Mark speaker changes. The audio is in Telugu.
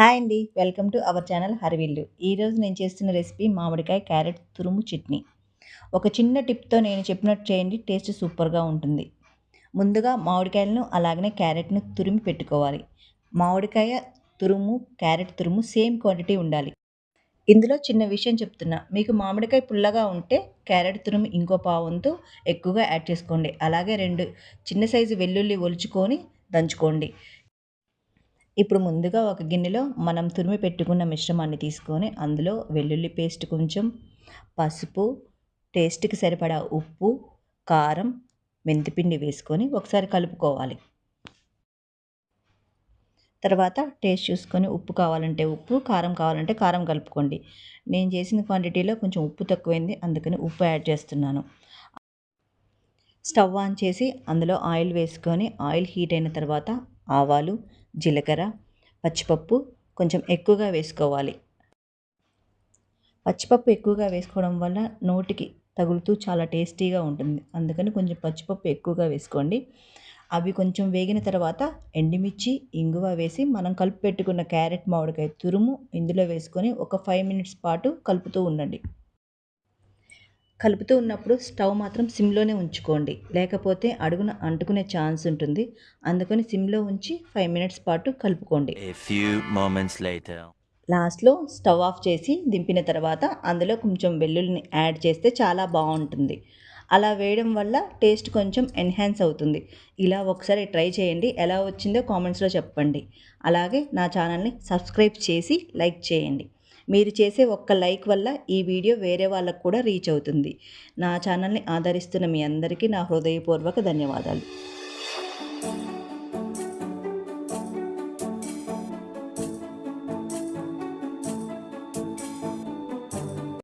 Speaker 1: హాయ్ అండి. వెల్కమ్ టు అవర్ ఛానల్ హరివిల్లు. ఈరోజు నేను చేస్తున్న రెసిపీ మామిడికాయ క్యారెట్ తురుము చట్నీ. ఒక చిన్న టిప్తో నేను చెప్పినట్టు చేయండి టేస్ట్ సూపర్గా ఉంటుంది. ముందుగా మామిడికాయలను అలాగనే క్యారెట్ను తురిమి పెట్టుకోవాలి. మామిడికాయ తురుము క్యారెట్ తురుము సేమ్ క్వాంటిటీ ఉండాలి. ఇందులో చిన్న విషయం చెప్తున్నా. మీకు మామిడికాయ పుల్లగా ఉంటే క్యారెట్ తురుము ఇంకో పావంతో ఎక్కువగా యాడ్ చేసుకోండి. అలాగే రెండు చిన్న సైజు వెల్లుల్లి ఒలుచుకొని దంచుకోండి. ఇప్పుడు ముందుగా ఒక గిన్నెలో మనం తురిమి పెట్టుకున్న మిశ్రమాన్ని తీసుకొని అందులో వెల్లుల్లి పేస్ట్ కొంచెం పసుపు టేస్ట్కి సరిపడా ఉప్పు కారం మెంతిపిండి వేసుకొని ఒకసారి కలుపుకోవాలి. తర్వాత టేస్ట్ చూసుకొని ఉప్పు కావాలంటే ఉప్పు కారం కావాలంటే కారం కలుపుకోండి. నేను చేసిన క్వాంటిటీలో కొంచెం ఉప్పు తక్కువైంది అందుకని ఉప్పు యాడ్ చేస్తున్నాను. స్టవ్ ఆన్ చేసి అందులో ఆయిల్ వేసుకొని ఆయిల్ హీట్ అయిన తర్వాత ఆవాలు జీలకర్ర పచ్చిపప్పు కొంచెం ఎక్కువగా వేసుకోవాలి. పచ్చిపప్పు ఎక్కువగా వేసుకోవడం వల్ల నోటికి తగులుతూ చాలా టేస్టీగా ఉంటుంది. అందుకని కొంచెం పచ్చిపప్పు ఎక్కువగా వేసుకోండి. అవి కొంచెం వేగిన తర్వాత ఎండుమిర్చి ఇంగువ వేసి మనం కలిపి పెట్టుకున్న క్యారెట్ మామిడికాయ తురుము ఇందులో వేసుకొని ఒక ఫైవ్ మినిట్స్ పాటు కలుపుతూ ఉండండి. కలుపుతూ ఉన్నప్పుడు స్టవ్ మాత్రం సిమ్లోనే ఉంచుకోండి. లేకపోతే అడుగున అంటుకునే ఛాన్స్ ఉంటుంది. అందుకని సిమ్లో ఉంచి ఫైవ్ మినిట్స్ పాటు కలుపుకోండి. లాస్ట్లో స్టవ్ ఆఫ్ చేసి దింపిన తర్వాత అందులో కొంచెం వెల్లుల్లిని యాడ్ చేస్తే చాలా బాగుంటుంది. అలా వేయడం వల్ల టేస్ట్ కొంచెం ఎన్హాన్స్ అవుతుంది. ఇలా ఒకసారి ట్రై చేయండి. ఎలా వచ్చిందో కామెంట్స్లో చెప్పండి. అలాగే నా ఛానల్ని సబ్స్క్రైబ్ చేసి లైక్ చేయండి. మీరు చేసే ఒక్క లైక్ వల్ల ఈ వీడియో వేరే వాళ్ళకు కూడా రీచ్ అవుతుంది. నా ఛానల్ని ఆదరిస్తున్న మీ అందరికీ నా హృదయపూర్వక ధన్యవాదాలు.